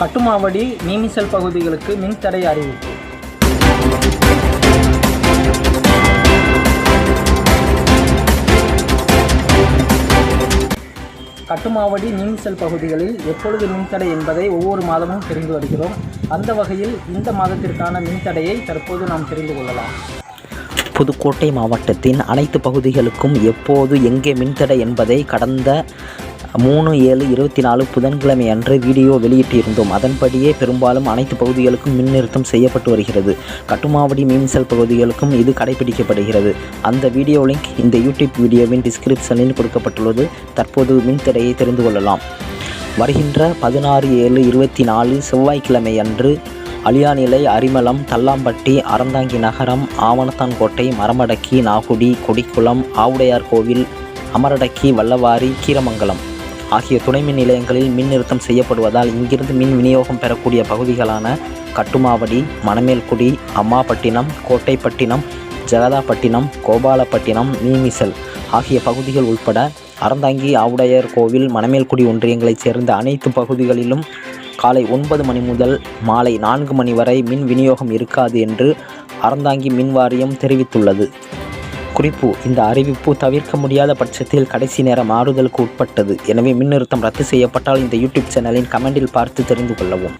கட்டுமாவடி நீமிசல் பகுதிகளுக்கு மின்தடை அறிவிப்பு. கட்டுமாவடி நீமிசல் பகுதிகளில் எப்பொழுது மின்தடை என்பதை ஒவ்வொரு மாதமும் தெரிந்து வருகிறோம். அந்த வகையில் இந்த மாதத்திற்கான மின்தடையை தற்போது நாம் தெரிந்து கொள்ளலாம். புதுக்கோட்டை மாவட்டத்தின் அனைத்து பகுதிகளுக்கும் எப்போது எங்கே மின்தடை என்பதை கடந்த மூணு ஏழு இருபத்தி நாலு புதன்கிழமை அன்று வீடியோ வெளியிட்டிருந்தோம். அதன்படியே பெரும்பாலும் அனைத்து பகுதிகளுக்கும் மின் நிறுத்தம் செய்யப்பட்டு வருகிறது. கட்டுமாவடி மீன்சல் பகுதிகளுக்கும் இது கடைபிடிக்கப்படுகிறது. அந்த வீடியோ லிங்க் இந்த யூடியூப் வீடியோவின் டிஸ்கிரிப்ஷனில் கொடுக்கப்பட்டுள்ளது. தற்போது மின்தடையை தெரிந்து கொள்ளலாம். வருகின்ற பதினாறு ஏழு இருபத்தி நாலு செவ்வாய்க்கிழமை அன்று அலியாநிலை அரிமளம் தல்லாம்பட்டி அறந்தாங்கி நகரம் ஆவணத்தான்கோட்டை மரமடக்கி நாகுடி கொடிக்குளம் ஆவுடையார் கோவில் அமரடக்கி வல்லவாரி கீரமங்கலம். ஆகிய துணை மின் நிலையங்களில் மின் நிறுத்தம் செய்யப்படுவதால் இங்கிருந்து மின் விநியோகம் பெறக்கூடிய பகுதிகளான கட்டுமாவடி மணமேல்குடி அம்மாப்பட்டினம் கோட்டைப்பட்டினம் ஜெகதாப்பட்டினம் கோபாலப்பட்டினம் மீமிசல் ஆகிய பகுதிகள் உட்பட அறந்தாங்கி ஆவுடையர் கோவில் மணமேல்குடி ஒன்றியங்களைச் சேர்ந்த அனைத்து பகுதிகளிலும் காலை ஒன்பது மணி முதல் மாலை நான்கு மணி வரை மின் விநியோகம் இருக்காது என்று அறந்தாங்கி மின் வாரியம் தெரிவித்துள்ளது. குறிப்பு. இந்த அறிவிப்பு தவிர்க்க முடியாத பட்சத்தில் கடைசி நேரம் ஆறுதலுக்கு உட்பட்டது. எனவே மின்னிறுத்தம் ரத்து செய்யப்பட்டால் இந்த யூடியூப் சேனலின் கமெண்டில் பார்த்து தெரிந்து கொள்ளவும்.